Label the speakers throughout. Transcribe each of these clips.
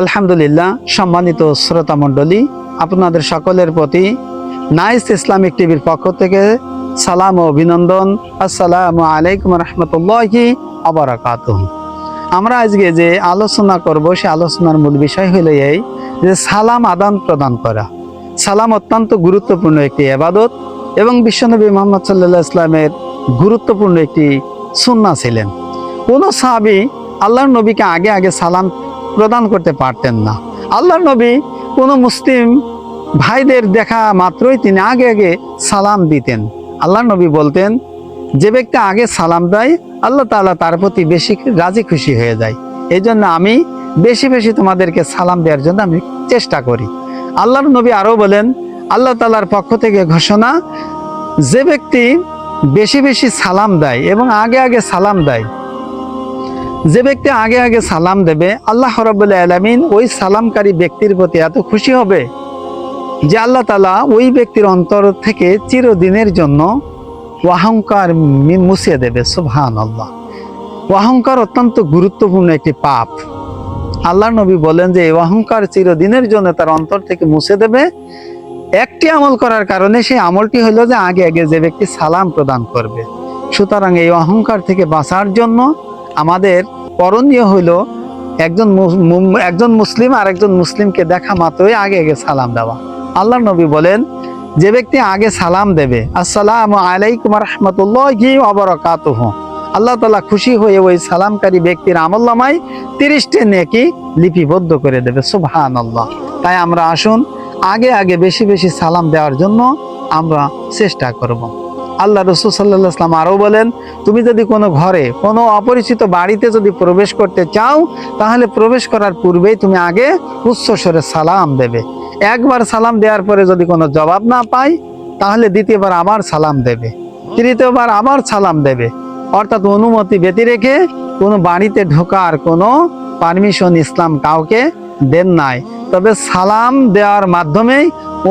Speaker 1: আলহামদুলিল্লাহ, সম্মানিত শ্রোতা মণ্ডলী, আপনাদের সকলের প্রতি নাইস ইসলামিক টিভির পক্ষ থেকে সালাম ও অভিনন্দন। আসসালামু আলাইকুম রহমতুল্লাহি আবরাকাত আমরা আজকে যে আলোচনা করব, সে আলোচনার মূল বিষয় হলো এই যে সালাম আদান প্রদান করা। সালাম অত্যন্ত গুরুত্বপূর্ণ একটি এবাদত এবং বিশ্বনবী মোহাম্মদ সাল্লাহ ইসলামের গুরুত্বপূর্ণ একটি সুন্না ছিলেন। কোনো সাহাবি আল্লাহর নবীকে আগে আগে সালাম প্রদান করতে পারতেন না। আল্লাহর নবী কোনো মুসলিম ভাইদের দেখা মাত্রই তিনি আগে আগে সালাম দিতেন। আল্লাহর নবী বলতেন, যে ব্যক্তি আগে সালাম দেয়, আল্লাহ তাআলা তার প্রতি বেশি রাজি খুশি হয়ে যায়। এই জন্য আমি বেশি বেশি তোমাদেরকে সালাম দেওয়ার জন্য আমি চেষ্টা করি। আল্লাহর নবী আরও বলেন, আল্লাহ তাআলার পক্ষ থেকে ঘোষণা, যে ব্যক্তি বেশি বেশি সালাম দেয় এবং আগে আগে সালাম দেয় যে ব্যক্তি আগে আগে সালাম দেবে, আল্লাহ রবাহ আলমিন ওই সালামকারী ব্যক্তির প্রতি এত খুশি হবে যে আল্লাহ তালা ওই ব্যক্তির অন্তর থেকে চিরদিনের জন্য অহংকার মুছিয়ে দেবে। সুবহান আল্লাহ অহংকার অত্যন্ত গুরুত্বপূর্ণ একটি পাপ। আল্লাহ নবী বলেন যে, এই অহংকার চিরদিনের জন্য তার অন্তর থেকে মুছে দেবে। একটি আমল করার কারণে সেই আমলটি হলো যে, আগে আগে যে ব্যক্তি সালাম প্রদান করবে। সুতরাং এই অহংকার থেকে বাঁচার জন্য আমাদের করণীয় হলো একজন একজন মুসলিম আর একজন মুসলিমকে দেখা মাত্রই আগে আগে সালাম দেওয়া। আল্লাহ নবী বলেন, যে ব্যক্তি আগে সালাম দেবে, আসসালামু আলাইকুম রহমতুল্লাহি আল্লাহ তালা খুশি হয়ে ওই সালামকারী ব্যক্তির আমল্লামায় তিরিশটি নেকি লিপিবদ্ধ করে দেবে। সুবহান আল্লাহ তাই আমরা আসুন, আগে আগে বেশি বেশি সালাম দেওয়ার জন্য আমরা চেষ্টা করব। আল্লাহ রসুল সাল্লাহ আরও বলেন, তুমি যদি কোনো ঘরে কোনো অপরিচিত বাড়িতে যদি প্রবেশ করতে চাও, তাহলে প্রবেশ করার পূর্বেই তুমি আগে উচ্চ স্বরে সালাম দেবে। একবার সালাম দেওয়ার পরে যদি কোনো জবাব না পাই, তাহলে দ্বিতীয়বার আবার সালাম দেবে, তৃতীয়বার আবার সালাম দেবে। অর্থাৎ অনুমতি ব্যতি রেখে কোনো বাড়িতে ঢোকার কোনো পারমিশন ইসলাম কাউকে দেন নাই। তবে সালাম দেওয়ার মাধ্যমেই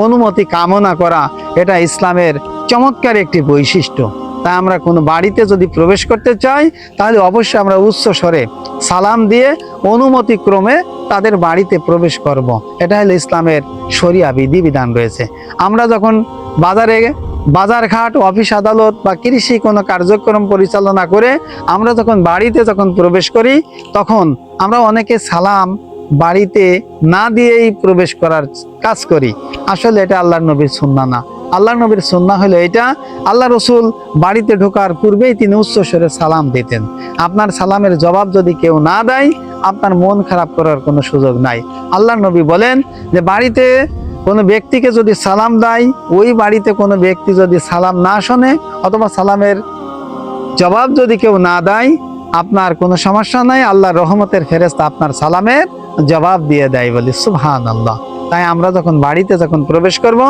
Speaker 1: অনুমতি কামনা করা এটা ইসলামের চমৎকার একটি বৈশিষ্ট্য। তাই আমরা কোনো বাড়িতে যদি প্রবেশ করতে চাই, তাহলে অবশ্যই আমরা উচ্চ স্বরে সালাম দিয়ে অনুমতি ক্রমে তাদের বাড়িতে প্রবেশ করব। এটা হলো ইসলামের শরিয়া বিধিবিধান রয়েছে। আমরা যখন বাজারে, বাজারঘাট, অফিস আদালত বা কৃষি কোনো কার্যক্রম পরিচালনা করে আমরা যখন বাড়িতে যখন প্রবেশ করি, তখন আমরা অনেকে সালাম বাড়িতে না দিয়েই প্রবেশ করার কাজ করি। আসলে এটা আল্লাহর নবীর সুন্না না। আল্লাহ নবীর সুন্না হলো এটা। আল্লাহ রসুল বাড়িতে ঢোকার পূর্বেই তিনি উচ্চ স্বরে সালাম দিতেন। আপনার সালামের জবাব যদি কেউ না দেয়, আপনার মন খারাপ করার কোনো সুযোগ নাই। আল্লাহ নবী বলেন যে, বাড়িতে কোনো ব্যক্তিকে যদি সালাম দেয়, ওই বাড়িতে কোনো ব্যক্তি যদি সালাম না শোনে অথবা সালামের জবাব যদি কেউ না দেয়, আপনার কোনো সমস্যা নাই। আল্লাহর রহমতের ফেরেস্তা আপনার সালামের জবাব দিয়ে দেয় বলি। সুবহান আল্লাহ তাই আমরা যখন বাড়িতে যখন প্রবেশ করব,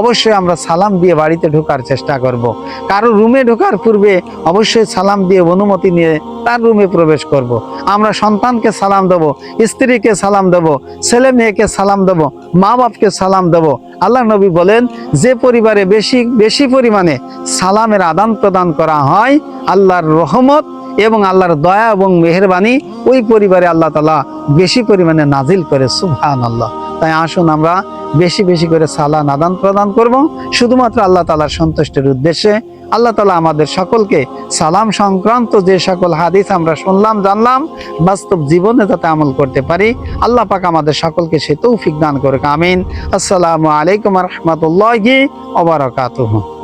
Speaker 1: অবশ্যই আমরা সালাম দিয়ে বাড়িতে ঢোকার চেষ্টা করব। কারও রুমে ঢোকার পূর্বে অবশ্যই সালাম দিয়ে অনুমতি নিয়ে তার রুমে প্রবেশ করব। আমরা সন্তানকে সালাম দেব, স্ত্রীকে সালাম দেব, ছেলে মেয়েকে সালাম দেব, মা বাপকে সালাম দেব আল্লাহ নবী বলেন, যে পরিবারে বেশি বেশি পরিমাণে সালামের আদান প্রদান করা হয়, আল্লাহর রহমত এবং আল্লাহর দয়া এবং মেহরবানি ওই পরিবারে আল্লাহ তালা বেশি পরিমাণে নাজিল করে সুবহান আল্লাহ তাই আসুন আমরা বেশি বেশি করে সালান আদান প্রদান করব। শুধুমাত্র আল্লাহ তালার সন্তুষ্টের উদ্দেশ্যে আল্লাহ তালা আমাদের সকলকে সালাম সংক্রান্ত যে সকল হাদিস আমরা শুনলাম, জানলাম, বাস্তব জীবনে যাতে আমল করতে পারি, আল্লাহ পাক আমাদের সকলকে সে তৌফিক দান করে আমিন। আসসালামু আলাইকুম রহমতুল্লাহি ওবরাকাতুহু